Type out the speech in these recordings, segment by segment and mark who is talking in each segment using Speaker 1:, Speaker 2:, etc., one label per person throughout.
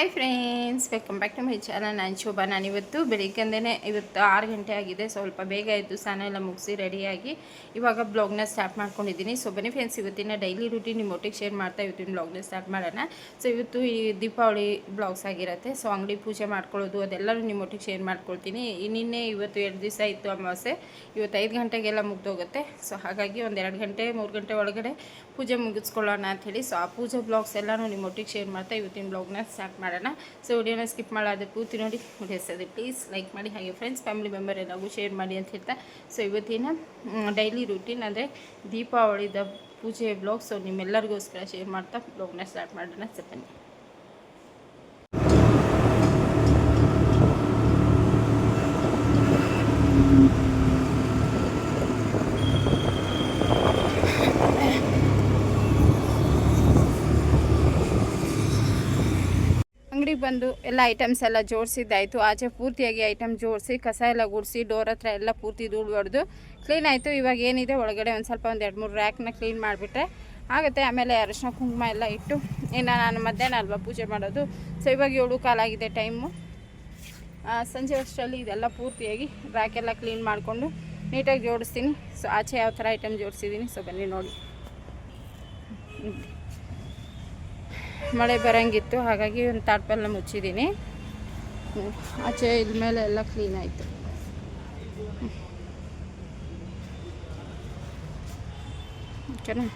Speaker 1: Hi friends welcome back to my channel ನಾನು ಶೋಭಾ. ನಾನಿವತ್ತು ಬೆಳಿಗ್ಗೆಂದೇ ಇವತ್ತು ಆರು ಗಂಟೆ ಆಗಿದೆ. ಸ್ವಲ್ಪ ಬೇಗ ಇದ್ದು ಸ್ನಾನ ಎಲ್ಲ ಮುಗಿಸಿ ರೆಡಿಯಾಗಿ ಇವಾಗ ಬ್ಲಾಗ್ನ ಸ್ಟಾರ್ಟ್ ಮಾಡ್ಕೊಂಡಿದ್ದೀನಿ. ಸೊ ಬನ್ನಿ ಫ್ರೆಂಡ್ಸ್ ಇವತ್ತಿನ ಡೈಲಿ ರೂಟೀನ್ ನಿಮ್ಮೊಟ್ಟಿಗೆ ಶೇರ್ ಮಾಡ್ತಾ ಇವತ್ತಿನ ಬ್ಲಾಗ್ನ ಸ್ಟಾರ್ಟ್ ಮಾಡೋಣ. ಸೊ ಇವತ್ತು ಈ ದೀಪಾವಳಿ ಬ್ಲಾಗ್ಸ್ ಆಗಿರುತ್ತೆ. ಸೊ ಅಂಗಡಿ ಪೂಜೆ ಮಾಡ್ಕೊಳ್ಳೋದು ಅದೆಲ್ಲರೂ ನಿಮ್ಮೊಟ್ಟಿಗೆ ಶೇರ್ ಮಾಡ್ಕೊಳ್ತೀನಿ. ನಿನ್ನೆ ಇವತ್ತು ಎರಡು ದಿವಸ ಇತ್ತು ಅಮಾವಾಸೆ ಇವತ್ತು ಐದು ಗಂಟೆಗೆಲ್ಲ ಮುಗ್ದೋಗುತ್ತೆ. ಸೊ ಹಾಗಾಗಿ ಒಂದು ಎರಡು ಗಂಟೆ, ಮೂರು ಗಂಟೆ ಒಳಗಡೆ ಪೂಜೆ ಮುಗಿಸ್ಕೊಳ್ಳೋಣ ಅಂಥೇಳಿ ಸೊ ಆ ಪೂಜೆ ಬ್ಲಾಗ್ಸ್ ಎಲ್ಲನೂ ನಿಮ್ಮೊಟ್ಟಿಗೆ ಶೇರ್ ಮಾಡ್ತಾ ಇವತ್ತಿನ ಬ್ಲಾಗ್ನ ಸ್ಟಾರ್ಟ್ ಮಾಡೋಣ. ಸೊ ವಿಡಿಯೋನ ಸ್ಕಿಪ್ ಮಾಡೋದು ಪೂರ್ತಿ ನೋಡಿ. ವಿಡಿಯೋ ಸರಿ ಪ್ಲೀಸ್ ಲೈಕ್ ಮಾಡಿ. ಹಾಗೆ ಫ್ರೆಂಡ್ಸ್ ಫ್ಯಾಮಿಲಿ ಮೆಂಬರ್ ಎಲ್ಲರಿಗೂ ಶೇರ್ ಮಾಡಿ ಅಂತ ಹೇಳ್ತಾ. ಸೊ ಇವತ್ತಿನ ಡೈಲಿ ರೂಟೀನ್ ಅಂದರೆ ದೀಪಾವಳಿದ ಪೂಜೆ ಬ್ಲಾಗ್ ಸೊ ನಿಮ್ಮೆಲ್ಲರಿಗೋಸ್ಕರ ಶೇರ್ ಮಾಡ್ತಾ. ಬ್ಲಾಗ್ನ ಸ್ಟಾರ್ಟ್ ಮಾಡೋಣ. ಸೊ ಬಂದು ಎಲ್ಲ ಐಟಮ್ಸ್ ಎಲ್ಲ ಜೋಡಿಸಿದ್ದಾಯಿತು ಆಚೆ ಪೂರ್ತಿಯಾಗಿ ಐಟಮ್ ಜೋಡಿಸಿ, ಕಸ ಎಲ್ಲ ಗುಡಿಸಿ ಡೋರ್ ಹತ್ರ ಎಲ್ಲ ಪೂರ್ತಿ ಧೂಳು ಹೊಡೆದು ಕ್ಲೀನ್ ಆಯಿತು. ಇವಾಗ ಏನಿದೆ, ಒಳಗಡೆ ಒಂದು ಸ್ವಲ್ಪ ಒಂದು ಎರಡು ಮೂರು ರ್ಯಾಕ್ನ ಕ್ಲೀನ್ ಮಾಡಿಬಿಟ್ರೆ ಆಗುತ್ತೆ. ಆಮೇಲೆ ಅರಿಶಿನ, ಕುಂಕುಮ ಎಲ್ಲ ಇಟ್ಟು, ಇನ್ನು ನಾನು ಮಧ್ಯಾಹ್ನ ಅಲ್ವಾ ಪೂಜೆ ಮಾಡೋದು. ಸೊ ಇವಾಗ ಏಳು ಕಾಲಾಗಿದೆ ಟೈಮು ಸಂಜೆ ಅಷ್ಟರಲ್ಲಿ ಇದೆಲ್ಲ ಪೂರ್ತಿಯಾಗಿ ರ್ಯಾಕೆಲ್ಲ ಕ್ಲೀನ್ ಮಾಡಿಕೊಂಡು ನೀಟಾಗಿ ಜೋಡಿಸ್ತೀನಿ. ಸೊ ಆಚೆ ಯಾವ ಥರ ಐಟಮ್ ಜೋಡಿಸಿದ್ದೀನಿ ಸೊ ಬನ್ನಿ ನೋಡಿ. ಮಳೆ ಬರೋಂಗಿತ್ತು, ಹಾಗಾಗಿ ಒಂದು ತಾಟ್ಪಲ್ಲ ಮುಚ್ಚಿದ್ದೀನಿ. ಆಚೆ ಇದ್ಮೇಲೆ ಎಲ್ಲ ಕ್ಲೀನ್ ಆಯಿತು. ಓಕೆನಾ?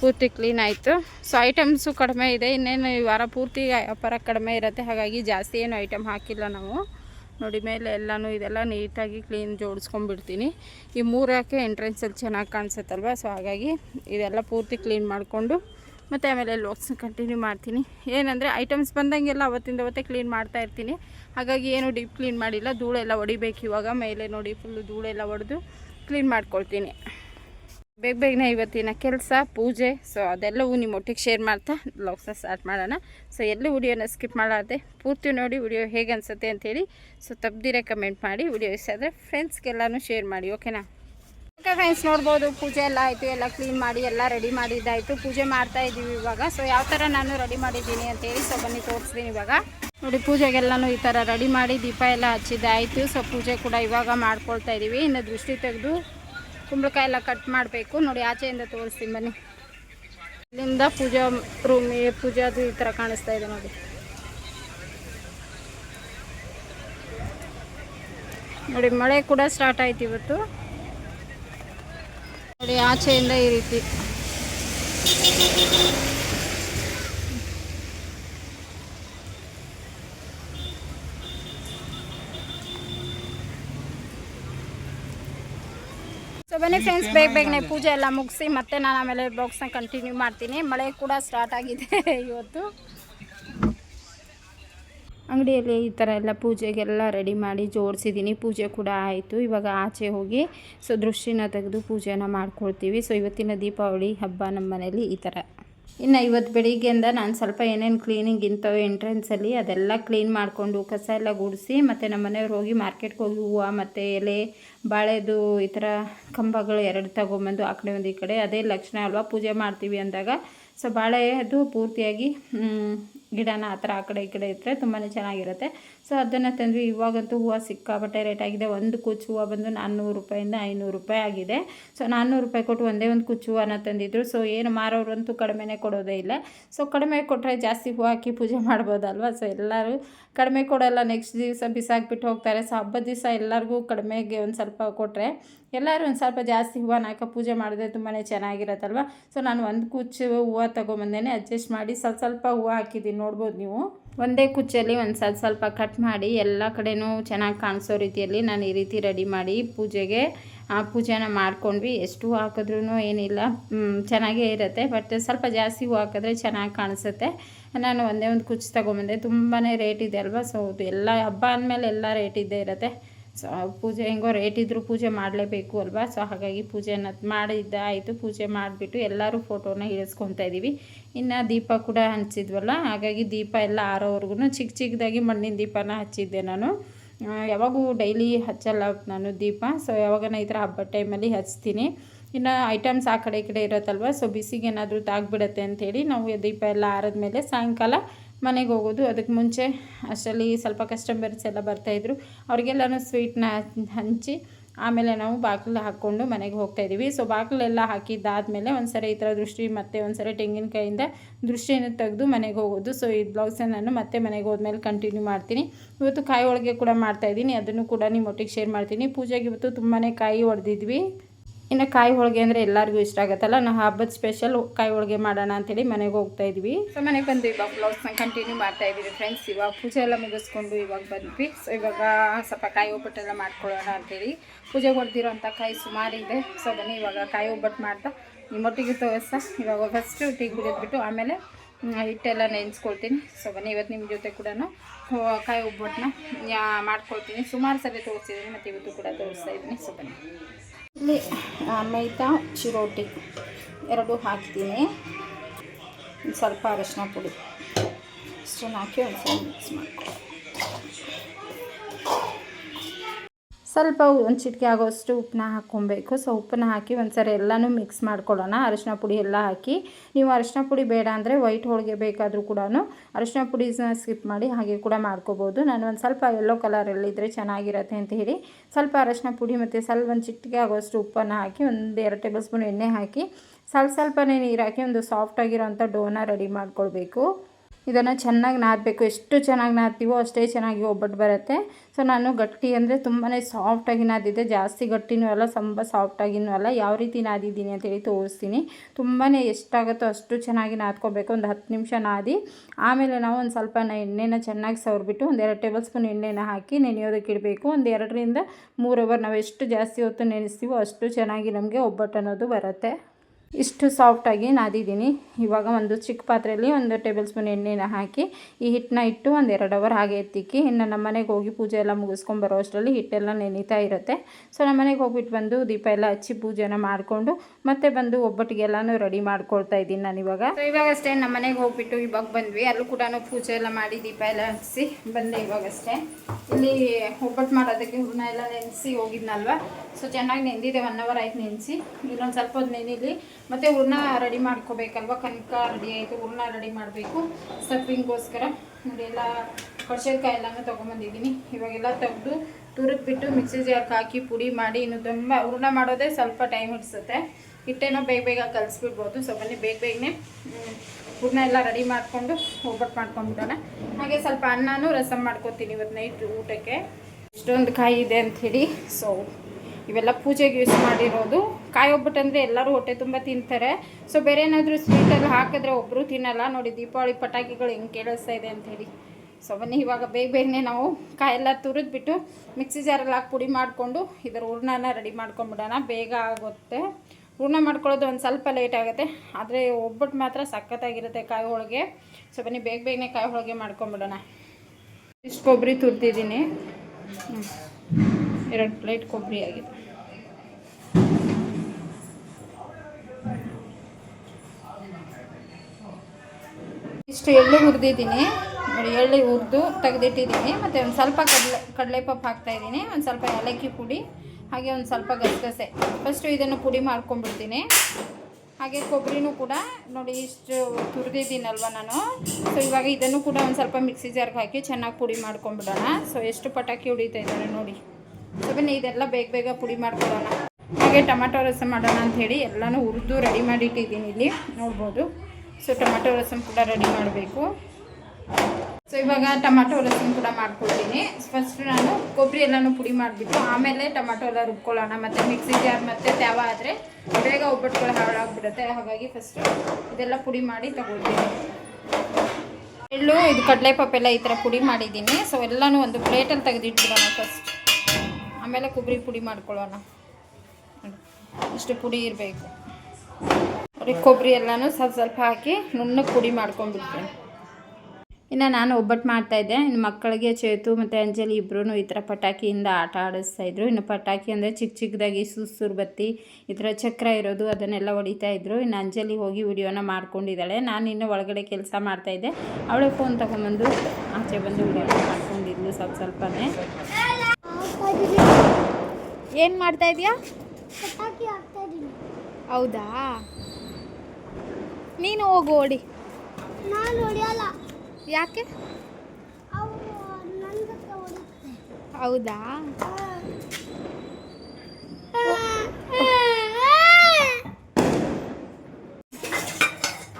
Speaker 1: ಪೂರ್ತಿ ಕ್ಲೀನ್ ಆಯಿತು. ಸೊ ಐಟಮ್ಸು ಕಡಿಮೆ ಇದೆ. ಇನ್ನೇನು ಈ ವಾರ ಪೂರ್ತಿ ವ್ಯಾಪಾರ ಕಡಿಮೆ ಇರುತ್ತೆ. ಹಾಗಾಗಿ ಜಾಸ್ತಿ ಏನು ಐಟಮ್ ಹಾಕಿಲ್ಲ ನಾವು. ನೋಡಿ, ಮೇಲೆ ಎಲ್ಲನೂ ಇದೆಲ್ಲ ನೀಟಾಗಿ ಕ್ಲೀನ್ ಜೋಡಿಸ್ಕೊಂಡ್ಬಿಡ್ತೀನಿ. ಈ ಮೂರಕ್ಕೆ ಎಂಟ್ರೆನ್ಸಲ್ಲಿ ಚೆನ್ನಾಗಿ ಕಾಣಿಸುತ್ತಲ್ವ? ಸೊ ಹಾಗಾಗಿ ಇದೆಲ್ಲ ಪೂರ್ತಿ ಕ್ಲೀನ್ ಮಾಡಿಕೊಂಡು ಮತ್ತು ಆಮೇಲೆ ಲೋಕ್ಸ್ನ ಕಂಟಿನ್ಯೂ ಮಾಡ್ತೀನಿ. ಏನಂದರೆ ಐಟಮ್ಸ್ ಬಂದಂಗೆಲ್ಲ ಅವತ್ತಿಂದ ಅವತ್ತೇ ಕ್ಲೀನ್ ಮಾಡ್ತಾ ಇರ್ತೀನಿ. ಹಾಗಾಗಿ ಏನು ಡೀಪ್ ಕ್ಲೀನ್ ಮಾಡಿಲ್ಲ. ಧೂಳೆಲ್ಲ ಹೊಡಿಬೇಕು ಇವಾಗ. ಮೇಲೆ ನೋಡಿ ಫುಲ್ಲು ಧೂಳೆಲ್ಲ ಹೊಡೆದು ಕ್ಲೀನ್ ಮಾಡ್ಕೊಳ್ತೀನಿ. ಬೇಗ ಬೇಗನೆ ಇವತ್ತಿನ ಕೆಲಸ, ಪೂಜೆ ಸೊ ಅದೆಲ್ಲವೂ ನಿಮ್ಮ ಒಟ್ಟಿಗೆ ಶೇರ್ ಮಾಡ್ತಾ ಬ್ಲಾಗ್ಸ್ನ ಸ್ಟಾರ್ಟ್ ಮಾಡೋಣ. ಸೊ ಎಲ್ಲೂ ವಿಡಿಯೋನ ಸ್ಕಿಪ್ ಮಾಡಾದೆ ಪೂರ್ತಿ ನೋಡಿ ವಿಡಿಯೋ ಹೇಗೆ ಅನಿಸುತ್ತೆ ಅಂಥೇಳಿ ಸೊ ತಪ್ಪದಿರೇ ಕಮೆಂಟ್ ಮಾಡಿ. ವಿಡಿಯೋ ಇಷ್ಟ ಆದರೆ ಫ್ರೆಂಡ್ಸ್ಗೆಲ್ಲನೂ ಶೇರ್ ಮಾಡಿ. ಓಕೆನಾ ಓಕೆ ಫ್ರೆಂಡ್ಸ್ ನೋಡ್ಬೋದು. ಪೂಜೆ ಎಲ್ಲ ಆಯಿತು, ಎಲ್ಲ ಕ್ಲೀನ್ ಮಾಡಿ, ಎಲ್ಲ ರೆಡಿ ಮಾಡಿದ್ದಾಯಿತು ಪೂಜೆ ಮಾಡ್ತಾ ಇದ್ದೀವಿ ಇವಾಗ. ಸೊ ಯಾವ ಥರ ನಾನು ರೆಡಿ ಮಾಡಿದ್ದೀನಿ ಅಂತೇಳಿ ಸೊ ಬನ್ನಿ ತೋರಿಸ್ತೀನಿ ಇವಾಗ. ನೋಡಿ, ಪೂಜೆಗೆಲ್ಲನೂ ಈ ಥರ ರೆಡಿ ಮಾಡಿ ದೀಪ ಎಲ್ಲ ಹಚ್ಚಿದ್ದಾಯಿತು ಸೊ ಪೂಜೆ ಕೂಡ ಇವಾಗ ಮಾಡ್ಕೊಳ್ತಾ ಇದ್ದೀವಿ. ಇನ್ನು ದೃಷ್ಟಿ ತೆಗೆದು ಕುಂಬಳಕಾಯಿ ಎಲ್ಲ ಕಟ್ ಮಾಡಬೇಕು. ನೋಡಿ, ಆಚೆಯಿಂದ ತೋರಿಸ್ತೀನಿ ಬನ್ನಿ. ಇಲ್ಲಿಂದ ಪೂಜಾ ರೂಮ್ ಪೂಜಾದು ಈ ಥರ ಕಾಣಿಸ್ತಾ ಇದೆ ನೋಡಿ. ನೋಡಿ, ಮಳೆ ಕೂಡ ಸ್ಟಾರ್ಟ್ ಆಯ್ತು ಇವತ್ತು. ನೋಡಿ ಆಚೆಯಿಂದ ಈ ರೀತಿ. ಸೊ ಬನ್ನಿ ಫ್ರೆಂಡ್ಸ್ ಬೇಗ ಬೇಗನೆ ಪೂಜೆ ಎಲ್ಲ ಮುಗಿಸಿ ಮತ್ತೆ ನಾನು ಆಮೇಲೆ ಬಾಕ್ಸ್ನ ಕಂಟಿನ್ಯೂ ಮಾಡ್ತೀನಿ. ಮಳೆ ಕೂಡ ಸ್ಟಾರ್ಟ್ ಆಗಿದೆ ಇವತ್ತು. ಅಂಗಡಿಯಲ್ಲಿ ಈ ಥರ ಎಲ್ಲ ಪೂಜೆಗೆಲ್ಲ ರೆಡಿ ಮಾಡಿ ಜೋಡಿಸಿದ್ದೀನಿ. ಪೂಜೆ ಕೂಡ ಆಯಿತು. ಇವಾಗ ಆಚೆ ಹೋಗಿ ಸೊ ದೃಷ್ಟಿನ ತೆಗೆದು ಪೂಜೆನ ಮಾಡ್ಕೊಳ್ತೀವಿ. ಸೊ ಇವತ್ತಿನ ದೀಪಾವಳಿ ಹಬ್ಬ ನಮ್ಮ ಮನೇಲಿ ಈ ಥರ. ಇನ್ನು ಇವತ್ತು ಬೆಳಿಗ್ಗೆಯಿಂದ ನಾನು ಸ್ವಲ್ಪ ಏನೇನು ಕ್ಲೀನಿಂಗ್ ಇಂಥವು ಎಂಟ್ರೆನ್ಸಲ್ಲಿ ಅದೆಲ್ಲ ಕ್ಲೀನ್ ಮಾಡಿಕೊಂಡು ಕಸ ಎಲ್ಲ ಗುಡಿಸಿ ಮತ್ತು ನಮ್ಮ ಮನೆಯವ್ರು ಹೋಗಿ ಮಾರ್ಕೆಟ್ಗೆ ಹೋಗಿ ಹೂವು ಮತ್ತು ಎಲೆ, ಬಾಳೆದು ಈ ಥರ ಕಂಬಗಳು ಎರಡು ತಗೊಂಬಂದು ಆ ಕಡೆ ಒಂದು ಈ ಕಡೆ. ಅದೇ ಲಕ್ಷಣ ಅಲ್ವಾ ಪೂಜೆ ಮಾಡ್ತೀವಿ ಅಂದಾಗ. ಸೊ ಬಾಳೆ ಅದು ಪೂರ್ತಿಯಾಗಿ ಗಿಡನ ಆ ಥರ ಆ ಕಡೆ ಈ ಕಡೆ ತುಂಬಾ ಚೆನ್ನಾಗಿರುತ್ತೆ. ಸೊ ಅದನ್ನು ತಂದ್ವಿ. ಇವಾಗಂತೂ ಹೂವು ಸಿಕ್ಕಾಬಟ್ಟೆ ರೇಟ್ ಆಗಿದೆ. ಒಂದು ಕುಚ್ಚು ಹೂವು ಬಂದು ನಾನ್ನೂರು ರೂಪಾಯಿಂದ ಐನೂರು ರೂಪಾಯಿ ಆಗಿದೆ. ಸೊ ನಾನ್ನೂರು ರೂಪಾಯಿ ಕೊಟ್ಟು ಒಂದೇ ಒಂದು ಕುಚ್ಚು ಹೂವನ್ನ ತಂದಿದ್ರು. ಸೊ ಏನು ಮಾರೋರಂತೂ ಕಡಿಮೆನೇ ಕೊಡೋದೇ ಇಲ್ಲ. ಸೊ ಕಡಿಮೆ ಕೊಟ್ಟರೆ ಜಾಸ್ತಿ ಹೂವು ಹಾಕಿ ಪೂಜೆ ಮಾಡ್ಬೋದಲ್ವ? ಸೊ ಎಲ್ಲರೂ ಕಡಿಮೆ ಕೊಡೋಲ್ಲ. ನೆಕ್ಸ್ಟ್ ದಿವಸ ಬಿಸಾಕ್ಬಿಟ್ಟು ಹೋಗ್ತಾರೆ. ಸೊ ಹಬ್ಬದ ದಿವಸ ಎಲ್ಲರಿಗೂ ಕಡಿಮೆಗೆ ಒಂದು ಸ್ವಲ್ಪ ಕೊಟ್ಟರೆ ಎಲ್ಲರೂ ಒಂದು ಸ್ವಲ್ಪ ಜಾಸ್ತಿ ಹೂವನ್ನ ಹಾಕೋ ಪೂಜೆ ಮಾಡಿದ್ರೆ ತುಂಬಾ ಚೆನ್ನಾಗಿರತ್ತಲ್ವ? ಸೊ ನಾನು ಒಂದು ಕುಚ್ಚು ಹೂವು ತೊಗೊಂಬಂದೇನೆ ಅಡ್ಜಸ್ಟ್ ಮಾಡಿ ಸ್ವಲ್ಪ ಸ್ವಲ್ಪ ಹೂವು ಹಾಕಿದ್ದೀನಿ. ನೋಡ್ಬೋದು ನೀವು? ಒಂದೇ ಕುಚ್ಚಲ್ಲಿ ಒಂದು ಸ್ವಲ್ಪ ಸ್ವಲ್ಪ ಕಟ್ ಮಾಡಿ ಎಲ್ಲ ಕಡೆನೂ ಚೆನ್ನಾಗಿ ಕಾಣಿಸೋ ರೀತಿಯಲ್ಲಿ ನಾನು ಈ ರೀತಿ ರೆಡಿ ಮಾಡಿ ಪೂಜೆಗೆ, ಆ ಪೂಜೆನ ಮಾಡ್ಕೊಂಡ್ವಿ. ಎಷ್ಟು ಹಾಕಿದ್ರೂ ಏನಿಲ್ಲ. ಚೆನ್ನಾಗೇ ಇರುತ್ತೆ. ಬಟ್ ಸ್ವಲ್ಪ ಜಾಸ್ತಿ ಹೂ ಹಾಕಿದ್ರೆ ಚೆನ್ನಾಗಿ ಕಾಣಿಸುತ್ತೆ. ನಾನು ಒಂದೇ ಒಂದು ಕುಚ್ಚು ತೊಗೊಂಬಂದೆ. ತುಂಬಾ ರೇಟ್ ಇದೆ ಅಲ್ವಾ? ಸೊ ಎಲ್ಲ ಹಬ್ಬ ಅಂದಮೇಲೆ ಎಲ್ಲ ರೇಟ್ ಇದ್ದೇ ಇರುತ್ತೆ. ಸೊ, ಪೂಜೆ ಹೆಂಗೋ ರೇಟ್ ಇದ್ದರೂ ಪೂಜೆ ಮಾಡಲೇಬೇಕು ಅಲ್ವಾ? ಸೊ, ಹಾಗಾಗಿ ಪೂಜೆನ ಮಾಡಿದ್ದ ಆಯಿತು ಪೂಜೆ ಮಾಡಿಬಿಟ್ಟು ಎಲ್ಲರೂ ಫೋಟೋನ ಇಳಿಸ್ಕೊತಾ ಇದ್ದೀವಿ ಇನ್ನು ದೀಪ ಕೂಡ ಹಂಚಿದ್ವಲ್ಲ, ಹಾಗಾಗಿ ದೀಪ ಎಲ್ಲ ಆರೋವರೆಗೂ ಚಿಕ್ಕ ಚಿಕ್ಕದಾಗಿ ಮಣ್ಣಿನ ದೀಪನ ಹಚ್ಚಿದ್ದೆ ನಾನು. ಯಾವಾಗೂ ಡೈಲಿ ಹಚ್ಚಲ್ಲ ನಾನು ದೀಪ. ಸೊ, ಯಾವಾಗನ ಈ ಥರ ಹಬ್ಬದ ಟೈಮಲ್ಲಿ ಹಚ್ತೀನಿ. ಇನ್ನು ಐಟಮ್ಸ್ ಆ ಕಡೆ ಈ ಕಡೆ ಇರುತ್ತಲ್ವ? ಸೊ ಬಿಸಿಗೆ ಏನಾದರೂ ತಾಗ್ಬಿಡತ್ತೆ ಅಂಥೇಳಿ ನಾವು ದೀಪ ಎಲ್ಲ ಆರಿದ್ಮೇಲೆ ಸಾಯಂಕಾಲ ಮನೆಗೆ ಹೋಗೋದು. ಅದಕ್ಕೆ ಮುಂಚೆ ಅಷ್ಟರಲ್ಲಿ ಸ್ವಲ್ಪ ಕಸ್ಟಮರ್ಸ್ ಎಲ್ಲ ಬರ್ತಾಯಿದ್ರು ಅವ್ರಿಗೆಲ್ಲನೂ ಸ್ವೀಟ್ನ ಹಂಚಿ ಆಮೇಲೆ ನಾವು ಬಾಗಿಲು ಹಾಕ್ಕೊಂಡು ಮನೆಗೆ ಹೋಗ್ತಾಯಿದ್ದೀವಿ ಸೊ ಬಾಗಿಲೆಲ್ಲ ಹಾಕಿದ್ದಾದಮೇಲೆ ಒಂದ್ಸರಿ ಈ ಥರ ದೃಷ್ಟಿ ಮತ್ತೆ ಒಂದ್ಸರಿ ತೆಂಗಿನಕಾಯಿಂದ ದೃಷ್ಟಿಯನ್ನು ತೆಗೆದು ಮನೆಗೆ ಹೋಗೋದು. ಸೊ ಈ ಬ್ಲೌಸನ್ನು ನಾನು ಮತ್ತೆ ಮನೆಗೆ ಹೋದ್ಮೇಲೆ ಕಂಟಿನ್ಯೂ ಮಾಡ್ತೀನಿ. ಇವತ್ತು ಕಾಯಿ ಹೋಳಿಗೆ ಕೂಡ ಮಾಡ್ತಾಯಿದ್ದೀನಿ ಅದನ್ನು ಕೂಡ ನಿಮ್ಮೊಟ್ಟಿಗೆ ಶೇರ್ ಮಾಡ್ತೀನಿ. ಪೂಜೆಗೆ ಇವತ್ತು ತುಂಬಾ ಕಾಯಿ ಹೊಡೆದಿದ್ವಿ ಇನ್ನು ಕಾಯಿ ಹೋಳಿಗೆ ಅಂದರೆ ಎಲ್ಲರಿಗೂ ಇಷ್ಟ ಆಗುತ್ತಲ್ಲ? ನಾವು ಹಬ್ಬದ ಸ್ಪೆಷಲ್ ಕಾಯಿ ಹೋಳಿಗೆ ಮಾಡೋಣ ಅಂತೇಳಿ ಮನೆಗೆ ಹೋಗ್ತಾ ಇದ್ವಿ. ಸೊ, ಮನೆಗೆ ಬಂದು ಇವಾಗ ಬ್ಲೌಸ್ನ ಕಂಟಿನ್ಯೂ ಮಾಡ್ತಾ ಇದ್ದೀವಿ ಫ್ರೆಂಡ್ಸ್ ಇವಾಗ ಪೂಜೆ ಎಲ್ಲ ಮುಗಿಸ್ಕೊಂಡು ಇವಾಗ ಬಂದ್ವಿ. ಸೊ, ಇವಾಗ ಸ್ವಲ್ಪ ಕಾಯಿ ಒಬ್ಬಟ್ಟೆಲ್ಲ ಮಾಡ್ಕೊಳ್ಳೋಣ ಅಂತೇಳಿ ಪೂಜೆಗೆ ಹೊಡೆದಿರೋಂಥ ಕಾಯಿ ಸುಮಾರಿದೆ. ಸೊ, ಬನ್ನಿ, ಇವಾಗ ಕಾಯಿ ಒಬ್ಬಟ್ಟು ಮಾಡ್ತಾ ನಿಮ್ಮೊಟ್ಟಿಗೆ ತೋರಿಸ ಇವಾಗ ಫಸ್ಟು ಟೀ ಕುಡಿದ್ಬಿಟ್ಟು ಆಮೇಲೆ ಹಿಟ್ಟೆಲ್ಲ ನೆನೆಸ್ಕೊಳ್ತೀನಿ. ಸೊ, ಬನ್ನಿ, ಇವತ್ತು ನಿಮ್ಮ ಜೊತೆ ಕೂಡ ಕಾಯಿ ಒಬ್ಬಟ್ಟನ್ನ ಮಾಡ್ಕೊಳ್ತೀನಿ. ಸುಮಾರು ಸರಿ ತೋರಿಸಿದ್ದೀನಿ, ಮತ್ತು ಇವತ್ತು ಕೂಡ ತೋರಿಸ್ತಾ ಇದ್ದೀನಿ. ಸೊ, ಬನ್ನಿ. ಇಲ್ಲಿ ಮೈದಾ ಚಿರೋಟಿ. ಎರಡು ಹಾಕ್ತೀನಿ. ಸ್ವಲ್ಪ ಅರಶಿನ ಪುಡಿ. ಇಷ್ಟನ್ನು ಹಾಕಿ ಒಂದು ಮಿಕ್ಸ್ ಮಾಡ್ಕೊ ಸ್ವಲ್ಪ ಒಂದು ಚಿಟಿಕೆ ಆಗೋಷ್ಟು ಉಪ್ಪನ್ನ ಹಾಕ್ಕೊಬೇಕು. ಸೊ ಉಪ್ಪನ್ನ ಹಾಕಿ ಒಂದ್ಸರಿ ಎಲ್ಲನೂ ಮಿಕ್ಸ್ ಮಾಡ್ಕೊಳ್ಳೋಣ. ಅರಶಿನ ಪುಡಿ ಎಲ್ಲ ಹಾಕಿ. ನೀವು ಅರಿಶಿನ ಪುಡಿ ಬೇಡ ಅಂದರೆ ವೈಟ್ ಹೋಳಿಗೆ ಬೇಕಾದರೂ ಕೂಡ ಅರಶಿನ ಪುಡಿನ ಸ್ಕಿಪ್ ಮಾಡಿ ಹಾಗೆ ಕೂಡ ಮಾಡ್ಕೋಬೋದು. ನಾನು ಒಂದು ಸ್ವಲ್ಪ ಯೆಲ್ಲೋ ಕಲರಲ್ಲಿದ್ದರೆ ಚೆನ್ನಾಗಿರತ್ತೆ ಅಂತ ಹೇಳಿ ಸ್ವಲ್ಪ ಅರಿಶಿನ ಪುಡಿ ಮತ್ತು ಸ್ವಲ್ಪ ಒಂದು ಚಿಟಿಕೆ ಆಗೋಷ್ಟು ಉಪ್ಪನ್ನು ಹಾಕಿ ಒಂದು ಎರಡು ಟೇಬಲ್ ಸ್ಪೂನ್ ಎಣ್ಣೆ ಹಾಕಿ ಸ್ವಲ್ಪ ಸ್ವಲ್ಪನೇ ನೀರು ಹಾಕಿ ಒಂದು ಸಾಫ್ಟಾಗಿರೋಂಥ ಡೋನ ರೆಡಿ ಮಾಡ್ಕೊಳ್ಬೇಕು. ಇದನ್ನು ಚೆನ್ನಾಗಿ ನಾದಬೇಕು. ಎಷ್ಟು ಚೆನ್ನಾಗಿ ನಾದ್ತೀವೋ ಅಷ್ಟೇ ಚೆನ್ನಾಗಿ ಒಬ್ಬಟ್ಟು ಬರುತ್ತೆ. ಸೊ ನಾನು ಗಟ್ಟಿ ಅಂದರೆ ತುಂಬಾ ಸಾಫ್ಟಾಗಿ ನಾದಿದ್ದೆ. ಜಾಸ್ತಿ ಗಟ್ಟಿನೂ ಅಲ್ಲ ತುಂಬ ಸಾಫ್ಟಾಗಿನೂ ಅಲ್ಲ. ಯಾವ ರೀತಿ ನಾದಿದ್ದೀನಿ ಅಂತೇಳಿ ತೋರಿಸ್ತೀನಿ. ತುಂಬಾ ಎಷ್ಟಾಗುತ್ತೋ ಅಷ್ಟು ಚೆನ್ನಾಗಿ ನಾದ್ಕೋಬೇಕು. ಒಂದು ಹತ್ತು ನಿಮಿಷ ನಾದಿ. ಆಮೇಲೆ ನಾವು ಒಂದು ಸ್ವಲ್ಪ ಎಣ್ಣೆನ ಚೆನ್ನಾಗಿ ಸವರ್ಬಿಟ್ಟು ಒಂದು ಎರಡು ಟೇಬಲ್ ಸ್ಪೂನ್ ಎಣ್ಣೆನ ಹಾಕಿ ನೆನೆಯೋದಕ್ಕೆ ಇಡಬೇಕು. ಒಂದು ಎರಡರಿಂದ ಮೂರು ಅವರ್ ನಾವು ಎಷ್ಟು ಜಾಸ್ತಿ ಹೊತ್ತು ನೆನೆಸ್ತೀವೋ ಅಷ್ಟು ಚೆನ್ನಾಗಿ ನಮಗೆ ಒಬ್ಬಟ್ಟು ಅನ್ನೋದು ಬರುತ್ತೆ. ಇಷ್ಟು ಸಾಫ್ಟಾಗಿ ನಾದಿದ್ದೀನಿ. ಇವಾಗ ಒಂದು ಚಿಕ್ಕ ಪಾತ್ರೆಯಲ್ಲಿ ಒಂದು ಟೇಬಲ್ ಸ್ಪೂನ್ ಎಣ್ಣೆನ ಹಾಕಿ, ಈ ಹಿಟ್ಟನ್ನ ಇಟ್ಟು ಒಂದು ಎರಡು ಅವರ್ ಹಾಗೆ ಎತ್ತಿಕ್ಕಿ, ಇನ್ನು ನಮ್ಮ ಮನೆಗೆ ಹೋಗಿ ಪೂಜೆ ಎಲ್ಲ ಮುಗಿಸ್ಕೊಂಬರೋ ಅಷ್ಟರಲ್ಲಿ ಹಿಟ್ಟೆಲ್ಲ ನೆನೀತಾ ಇರುತ್ತೆ. ಸೊ ನಮ್ಮ ಮನೆಗೆ ಹೋಗ್ಬಿಟ್ಟು ಬಂದು ದೀಪ ಎಲ್ಲ ಹಚ್ಚಿ ಪೂಜೆನ ಮಾಡಿಕೊಂಡು, ಮತ್ತೆ ಬಂದು ಒಬ್ಬಟ್ಟಿಗೆಲ್ಲನೂ ರೆಡಿ ಮಾಡ್ಕೊಳ್ತಾ ಇದ್ದೀನಿ ನಾನು ಇವಾಗ. ಸೊ ಇವಾಗಷ್ಟೇ ನಮ್ಮ ಮನೆಗೆ ಹೋಗ್ಬಿಟ್ಟು ಇವಾಗ ಬಂದ್ವಿ. ಅಲ್ಲೂ ಕೂಡ ಪೂಜೆ ಎಲ್ಲ ಮಾಡಿ ದೀಪ ಎಲ್ಲ ಹಚ್ಚಿ ಬಂದೆ ಇವಾಗಷ್ಟೇ ಇಲ್ಲಿ ಒಬ್ಬಟ್ಟು ಮಾಡೋದಕ್ಕೆ ಹೂರ್ಣ ಎಲ್ಲ ನೆನೆಸಿ ಹೋಗಿದ್ನಲ್ವ? ಸೊ ಚೆನ್ನಾಗಿ ನೆಂದಿದೆ ಒನ್ ಅವರ್ ಆಯ್ತು ನೆನೆಸಿ. ಇನ್ನೊಂದು ಸ್ವಲ್ಪ ಹೊತ್ತು ನೆನಿಲಿ. ಮತ್ತು ಹೂರ್ಣ ರೆಡಿ ಮಾಡ್ಕೋಬೇಕಲ್ವ? ಕನಕ ರೆಡಿ ಆಯಿತು, ಹೂರ್ಣ ರೆಡಿ ಮಾಡಬೇಕು. ಸಪ್ಪಿಂಗ್ಗೋಸ್ಕರ ನೋಡಿ ಎಲ್ಲ ಕೊಡ್ಸೇಕಾಯಿ ಎಲ್ಲನೂ ತೊಗೊಂಬಂದಿದ್ದೀನಿ. ಇವಾಗೆಲ್ಲ ತೆಗೆದು ತುರಿದ್ಬಿಟ್ಟು ಮಿಕ್ಸಿ ಜಾರ್ಗೆ ಹಾಕಿ ಪುಡಿ ಮಾಡಿ ಇನ್ನು ತುಂಬ ಹೂರ್ಣ ಮಾಡೋದೇ ಸ್ವಲ್ಪ ಟೈಮ್ ಹಿಡಿಸುತ್ತೆ. ಹಿಟ್ಟೇನೋ ಬೇಗ ಬೇಗ ಕಲಿಸ್ಬಿಡ್ಬೋದು. ಸೊ ಬನ್ನಿ ಬೇಗ ಬೇಗನೆ ಹೂರ್ಣ ಎಲ್ಲ ರೆಡಿ ಮಾಡಿಕೊಂಡು ಒಬ್ಬಟ್ಟು ಮಾಡ್ಕೊಂಡ್ಬಿಡೋಣ. ಹಾಗೆ ಸ್ವಲ್ಪ ಅನ್ನನೂ ರಸಮ್ ಮಾಡ್ಕೊತೀನಿ ಇವತ್ತು ನೈಟ್ ಊಟಕ್ಕೆ. ಇಷ್ಟೊಂದು ಕಾಯಿ ಇದೆ ಅಂಥೇಳಿ ಸೊ ಇವೆಲ್ಲ ಪೂಜೆಗೆ ಯೂಸ್ ಮಾಡಿರೋದು. ಕಾಯಿ ಒಬ್ಬಟ್ಟು ಅಂದರೆ ಎಲ್ಲರೂ ಹೊಟ್ಟೆ ತುಂಬ ತಿಂತಾರೆ. ಸೊ ಬೇರೆ ಏನಾದರೂ ಸ್ವೀಟಲ್ಲಿ ಹಾಕಿದ್ರೆ ಒಬ್ಬರು ತಿನ್ನಲ್ಲ. ನೋಡಿ, ದೀಪಾವಳಿ ಪಟಾಕಿಗಳು ಹೆಂಗೆ ಕೇಳಿಸ್ತಾ ಇದೆ ಅಂಥೇಳಿ ಸೊ ಬನ್ನಿ, ಇವಾಗ ಬೇಗ ಬೇಗನೆ ನಾವು ಕಾಯೆಲ್ಲ ತುರಿದ್ಬಿಟ್ಟು ಮಿಕ್ಸಿ ಜಾರಲ್ಲಿ ಹಾಕಿ ಪುಡಿ ಮಾಡಿಕೊಂಡು ಇದರ ಹೂರ್ಣನ ರೆಡಿ ಮಾಡ್ಕೊಂಬಿಡೋಣ ಬೇಗ ಆಗುತ್ತೆ. ಹೂರ್ಣ ಮಾಡ್ಕೊಳ್ಳೋದು ಒಂದು ಸ್ವಲ್ಪ ಲೇಟ್ ಆಗುತ್ತೆ. ಆದರೆ ಒಬ್ಬಟ್ಟು ಮಾತ್ರ ಸಖತ್ತಾಗಿರುತ್ತೆ ಕಾಯಿ ಹೋಳಿಗೆ. ಸೊ ಬನ್ನಿ, ಬೇಗ ಬೇಗನೆ ಕಾಯಿ ಹೋಳಿಗೆ ಮಾಡ್ಕೊಂಬಿಡೋಣ ಇಷ್ಟು ಕೊಬ್ಬರಿ ತುರ್ತಿದ್ದೀನಿ ಹ್ಮ್. ಎರಡು ಪ್ಲೇಟ್ ಕೊಬ್ಬರಿ ಆಗಿದೆ. ಇಷ್ಟು ಎಳ್ಳು ಹುರಿದಿದ್ದೀನಿ. ನೋಡಿ, ಎಳ್ಳು ಹುರಿದು ತೆಗೆದಿಟ್ಟಿದ್ದೀನಿ. ಮತ್ತು ಒಂದು ಸ್ವಲ್ಪ ಕಡಲೆ, ಕಡಲೆಪಪ್ಪು ಹಾಕ್ತಾಯಿದ್ದೀನಿ ಒಂದು ಸ್ವಲ್ಪ ಏಲಕ್ಕಿ ಪುಡಿ, ಹಾಗೆ ಒಂದು ಸ್ವಲ್ಪ ಗಸಗಸೆ. ಫಸ್ಟು ಇದನ್ನು ಪುಡಿ ಮಾಡ್ಕೊಂಡ್ಬಿಡ್ತೀನಿ. ಹಾಗೆ ಕೊಬ್ಬರಿನೂ ಕೂಡ ನೋಡಿ, ಇಷ್ಟು ತುರಿದಿದ್ದೀನಲ್ವ ನಾನು. ಸೊ ಇವಾಗ ಇದನ್ನು ಕೂಡ ಒಂದು ಸ್ವಲ್ಪ ಮಿಕ್ಸಿ ಜಾರ್ಗೆ ಹಾಕಿ ಚೆನ್ನಾಗಿ ಪುಡಿ ಮಾಡ್ಕೊಂಬಿಡೋಣ ಸೊ ಎಷ್ಟು ಪಟಾಕಿ ಹೊಡಿತಾ ಇದ್ದಾರೆ ನೋಡಿ. ಸೊ ಬನ್ನಿ, ಇದೆಲ್ಲ ಬೇಗ ಬೇಗ ಪುಡಿ ಮಾಡ್ಕೊಳ್ಳೋಣ. ಹಾಗೆ ಟೊಮೆಟೊ ರಸಂ ಮಾಡೋಣ ಅಂಥೇಳಿ ಎಲ್ಲನೂ ಹುರಿದು ರೆಡಿ ಮಾಡಿ ಇಟ್ಟಿದ್ದೀನಿ ಇಲ್ಲಿ. ನೋಡ್ಬೋದು. ಸೊ ಟೊಮೆಟೊ ರಸಂ ಕೂಡ ರೆಡಿ ಮಾಡಬೇಕು. ಸೊ ಇವಾಗ ಟೊಮೆಟೊ ರಸಂ ಕೂಡ ಮಾಡ್ಕೊಳ್ತೀನಿ. ಫಸ್ಟ್ ನಾನು ಕೊಬ್ಬರಿ ಎಲ್ಲನೂ ಪುಡಿ ಮಾಡಿಬಿಟ್ಟು ಆಮೇಲೆ ಟೊಮೆಟೊ ಎಲ್ಲ ರುಬ್ಕೊಳ್ಳೋಣ. ಮತ್ತು ಮಿಕ್ಸಿ ಜಾರ್ ಮತ್ತು ತ್ಯಾವ ಆದರೆ ಬೇಗ ಒಬ್ಬಟ್ಟುಗಳು ಹಾಳಾಗ್ಬಿಡುತ್ತೆ. ಹಾಗಾಗಿ ಫಸ್ಟ್ ಇದೆಲ್ಲ ಪುಡಿ ಮಾಡಿ ತಗೊಳ್ತೀನಿ. ಎಳ್ಳು, ಇದು ಕಡಲೆಪಪ್ಪು ಎಲ್ಲ ಈ ಥರ ಪುಡಿ ಮಾಡಿದ್ದೀನಿ. ಸೊ ಎಲ್ಲನೂ ಒಂದು ಪ್ಲೇಟಲ್ಲಿ ತೆಗೆದಿಟ್ಬಿಡೋಣ ಫಸ್ಟ್ ಆಮೇಲೆ ಕೊಬ್ಬರಿ ಪುಡಿ ಮಾಡ್ಕೊಳ್ಳೋಣ. ಇಷ್ಟು ಪುಡಿ ಇರಬೇಕು. ಕೊಬ್ಬರಿ ಎಲ್ಲನೂ ಸ್ವಲ್ಪ ಸ್ವಲ್ಪ ಹಾಕಿ ನುಣ್ಣಗೆ ಪುಡಿ ಮಾಡ್ಕೊಂಡ್ಬಿಡ್ತೀನಿ. ಇನ್ನು ನಾನು ಒಬ್ಬಟ್ಟು ಮಾಡ್ತಾಯಿದ್ದೆ ಇನ್ನು ಮಕ್ಕಳಿಗೆ ಚೇತು ಮತ್ತು ಅಂಜಲಿ ಇಬ್ಬರೂ ಈ ಥರ ಪಟಾಕಿಯಿಂದ ಆಟ ಆಡಿಸ್ತಾ ಇದ್ರು. ಇನ್ನು ಪಟಾಕಿ ಅಂದರೆ ಚಿಕ್ಕ ಚಿಕ್ಕದಾಗಿ ಸುಸುರು ಬತ್ತಿ, ಈ ಥರ ಚಕ್ರ ಇರೋದು, ಅದನ್ನೆಲ್ಲ ಹೊಡಿತಾ ಇದ್ರು. ಇನ್ನು ಅಂಜಲಿ ಹೋಗಿ ವಿಡಿಯೋನ ಮಾಡ್ಕೊಂಡಿದ್ದಾಳೆ. ನಾನು ಇನ್ನು ಒಳಗಡೆ ಕೆಲಸ ಮಾಡ್ತಾಯಿದ್ದೆ ಅವಳೆ ಫೋನ್ ತೊಗೊಂಬಂದು ಆಚೆ ಬಂದು ವಿಡಿಯೋನ ಮಾಡ್ಕೊಂಡಿದ್ಲು ಸ್ವಲ್ಪ ಸ್ವಲ್ಪನೇ.
Speaker 2: ಏನು ಮಾಡ್ತಾ ಇದೀಯಾ?
Speaker 3: ಪಟಾಕಿ ಹಾಕ್ತಾ ಇದೀನಿ.
Speaker 2: ಹೌದಾ? ನೀನು ಹೋಗು ಓಡಿ.
Speaker 3: ನಾನು ಹೊಡೆಯಲ್ಲ.
Speaker 2: ಯಾಕೆ?
Speaker 3: ಅವು ನನ್ನ ಜೊತೆ ಹೊಡಿತಾರೆ
Speaker 2: ಹೌದಾ?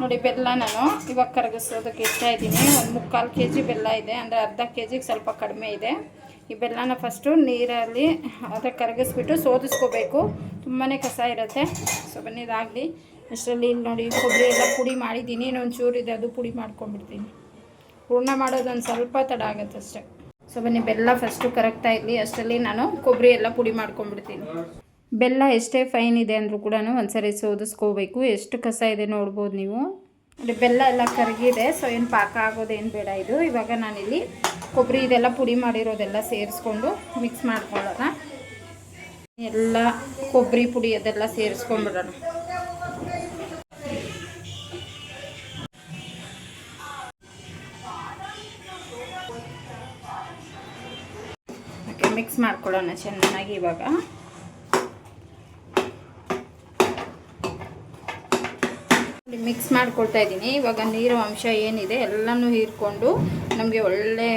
Speaker 1: ನೋಡಿ ಬೆಲ್ಲ ನಾನು ಇವಾಗ ಕರಗಿಸೋದಕ್ಕೆ ಇಷ್ಟ ಇದ್ದೀನಿ. ಒಂದು ಮುಕ್ಕಾಲು ಕೆ ಜಿ ಬೆಲ್ಲ ಇದೆ. ಅಂದರೆ ಅರ್ಧ ಕೆ ಜಿಗೆ ಸ್ವಲ್ಪ ಕಡಿಮೆ ಇದೆ. ಈ ಬೆಲ್ಲನ ಫಸ್ಟು ನೀರಲ್ಲಿ ಅದಕ್ಕೆ ಕರಗಿಸ್ಬಿಟ್ಟು ಸೋದಿಸ್ಕೋಬೇಕು. ತುಂಬಾ ಕಸ ಇರುತ್ತೆ. ಸೊ ಬನ್ನಿ, ಇದಾಗಲಿ. ಅಷ್ಟರಲ್ಲಿ ಇಲ್ಲಿ ನೋಡಿ, ಕೊಬ್ಬರಿ ಎಲ್ಲ ಪುಡಿ ಮಾಡಿದ್ದೀನಿ. ಇನ್ನೊಂದು ಚೂರು ಇದೆ, ಅದು ಪುಡಿ ಮಾಡ್ಕೊಂಡ್ಬಿಡ್ತೀನಿ. ಹೂರ್ಣ ಮಾಡೋದೊಂದು ಸ್ವಲ್ಪ ತಡ ಆಗುತ್ತೆ ಅಷ್ಟೇ. ಸೊ ಬನ್ನಿ, ಬೆಲ್ಲ ಫಸ್ಟು ಕರಗ್ತಾ ಇರಲಿ. ಅಷ್ಟರಲ್ಲಿ ನಾನು ಕೊಬ್ಬರಿ ಎಲ್ಲ ಪುಡಿ ಮಾಡ್ಕೊಂಡ್ಬಿಡ್ತೀನಿ. ಬೆಲ್ಲ ಎಷ್ಟೇ ಫೈನ್ ಇದೆ ಅಂದರೂ ಕೂಡ ಒಂದ್ಸರಿ ಸೋದಿಸ್ಕೋಬೇಕು. ಎಷ್ಟು ಕಸ ಇದೆ ನೋಡ್ಬೋದು ನೀವು. ನೋಡಿ ಬೆಲ್ಲ ಎಲ್ಲ ಕರಗಿದೆ ಸೊ ಏನು ಪಾಕ ಆಗೋದೇನು ಬೇಡ ಇದು. ಇವಾಗ ನಾನಿಲ್ಲಿ ಕೊಬ್ಬರಿ ಇದೆಲ್ಲ ಪುಡಿ ಮಾಡಿರೋದೆಲ್ಲ ಸೇರಿಸ್ಕೊಂಡು ಮಿಕ್ಸ್ ಮಾಡ್ಕೊಳ್ಳೋಣ. ಎಲ್ಲ ಕೊಬ್ಬರಿ ಪುಡಿ ಅದೆಲ್ಲ ಸೇರಿಸ್ಕೊಂಡ್ಬಿಡೋಣ. ಮಿಕ್ಸ್ ಮಾಡ್ಕೊಳ್ಳೋಣ ಚೆನ್ನಾಗಿ ಇವಾಗ. ಮಿಕ್ಸ್ ಮಾಡ್ಕೊಳ್ತಾ ಇದ್ದೀನಿ. ಇವಾಗ ನೀರು ಅಂಶ ಏನಿದೆ ಎಲ್ಲನೂ ಹೀರ್ಕೊಂಡು ನಮಗೆ ಒಳ್ಳೆ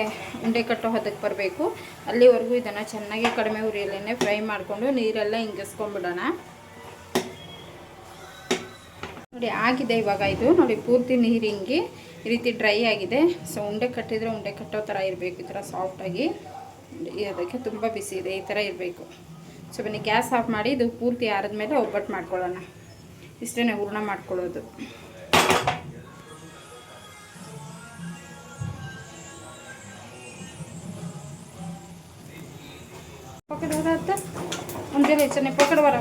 Speaker 1: ಉಂಡೆ ಕಟ್ಟೋ ಹದಕ್ಕೆ ಬರಬೇಕು. ಅಲ್ಲಿವರೆಗೂ ಇದನ್ನು ಚೆನ್ನಾಗಿ ಕಡಿಮೆ ಉರಿಯಲ್ಲೇ ಫ್ರೈ ಮಾಡಿಕೊಂಡು ನೀರೆಲ್ಲ ಹಿಂಗಿಸ್ಕೊಂಡ್ಬಿಡೋಣ ನೋಡಿ, ಆಗಿದೆ ಇವಾಗ ಇದು. ನೋಡಿ, ಪೂರ್ತಿ ನೀರು ಹಿಂಗಿ ಈ ರೀತಿ ಡ್ರೈ ಆಗಿದೆ. ಸೊ, ಉಂಡೆ ಕಟ್ಟಿದರೆ ಉಂಡೆ ಕಟ್ಟೋ ಥರ ಇರಬೇಕು, ಈ ಥರ ಸಾಫ್ಟಾಗಿ ಅದಕ್ಕೆ ತುಂಬ ಬಿಸಿ ಇದೆ, ಈ ಥರ ಇರಬೇಕು. ಸೊ, ಬನ್ನಿ, ಗ್ಯಾಸ್ ಆಫ್ ಮಾಡಿ ಇದು ಪೂರ್ತಿ ಆರಿದ್ಮೇಲೆ ಒಬ್ಬಟ್ಟು ಮಾಡ್ಕೊಳ್ಳೋಣ. ಇಷ್ಟೇ ಹೂರ್ಣ ಮಾಡ್ಕೊಳ್ಳೋದು. ಪಕ್ಕದ ಒಂದೇ ಪಕ್ಕದ ಪಕಡುವರ